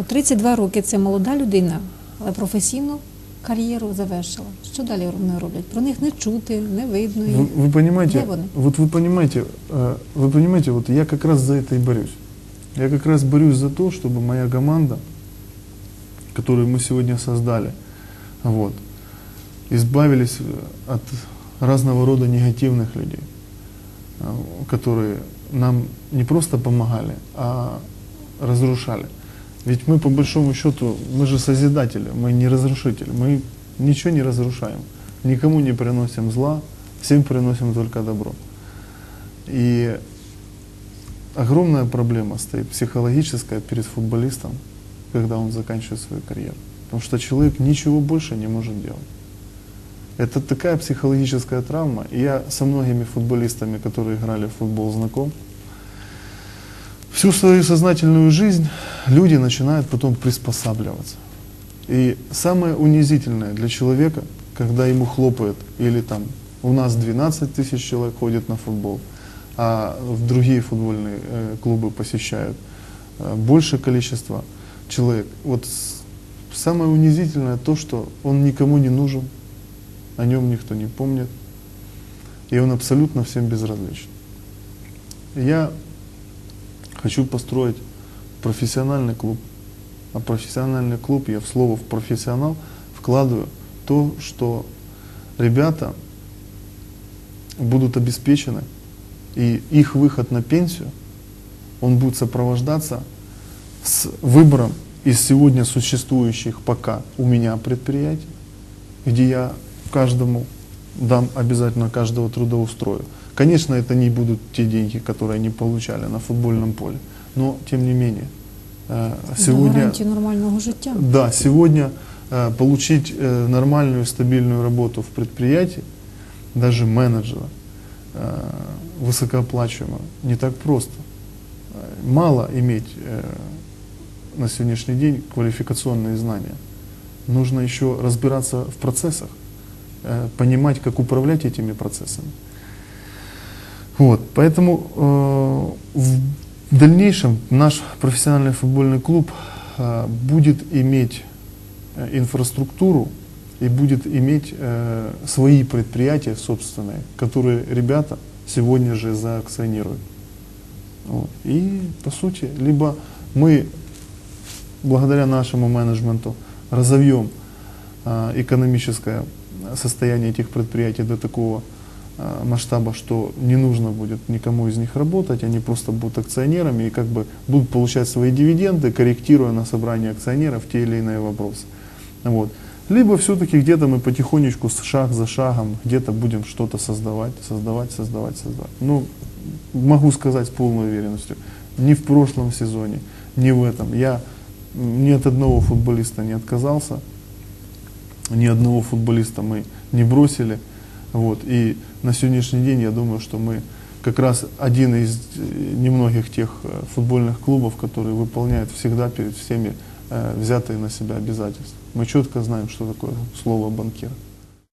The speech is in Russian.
У 32 роки це молода людина, але професійну кар'єру завершила. Що далі вони роблять? Про них не чути, не видно. Вы, І... вы понимаете, Где вони? вот вы понимаете, э, вы понимаете, вот я как раз за это и борюсь. Я как раз борюсь за то, чтобы моя команда, которую мы сегодня создали, вот, избавились э, от разного рода негативных людей, э, которые нам не просто помогали, а разрушали. Ведь мы по большому счету, мы же созидатели, мы не разрушители, мы ничего не разрушаем, никому не приносим зла, всем приносим только добро. И огромная проблема стоит психологическая перед футболистом, когда он заканчивает свою карьеру. Потому что человек ничего больше не может делать. Это такая психологическая травма. И я со многими футболистами, которые играли в футбол, знаком. Всю свою сознательную жизнь люди начинают потом приспосабливаться. И самое унизительное для человека, когда ему хлопают, или там у нас 12 тысяч человек ходит на футбол, а в другие футбольные э, клубы посещают э, большее количество человек. Вот самое унизительное то, что он никому не нужен, о нем никто не помнит, и он абсолютно всем безразличен. Я хочу построить профессиональный клуб. А профессиональный клуб, я в слово в профессионал вкладываю то, что ребята будут обеспечены, и их выход на пенсию, он будет сопровождаться с выбором из сегодня существующих пока у меня предприятий, где я каждому дам обязательно каждого трудоустрою. Конечно, это не будут те деньги, которые они получали на футбольном поле, но тем не менее. э, Сегодня, нормального життя. да, сегодня э, получить э, нормальную, стабильную работу в предприятии, даже менеджера, высокооплачиваемого, не так просто. Мало иметь на сегодняшний день квалификационные знания. Нужно еще разбираться в процессах, понимать, как управлять этими процессами. Вот, поэтому э, в дальнейшем наш профессиональный футбольный клуб э, будет иметь э, инфраструктуру и будет иметь э, свои предприятия собственные, которые ребята сегодня же заакционируют. Вот. И по сути, либо мы благодаря нашему менеджменту разовьем а, экономическое состояние этих предприятий до такого масштаба, что не нужно будет никому из них работать, они просто будут акционерами и как бы будут получать свои дивиденды, корректируя на собрании акционеров те или иные вопросы. Вот. Либо все-таки где-то мы потихонечку, с- шаг за шагом, где-то будем что-то создавать, создавать, создавать, создавать. Ну, могу сказать с полной уверенностью, ни в прошлом сезоне, ни в этом. Я ни от одного футболиста не отказался, ни одного футболиста мы не бросили. Вот. И на сегодняшний день я думаю, что мы как раз один из э, немногих тех э, футбольных клубов, которые выполняют всегда перед всеми э, взятые на себя обязательства. Мы четко знаем, что такое слово банкир.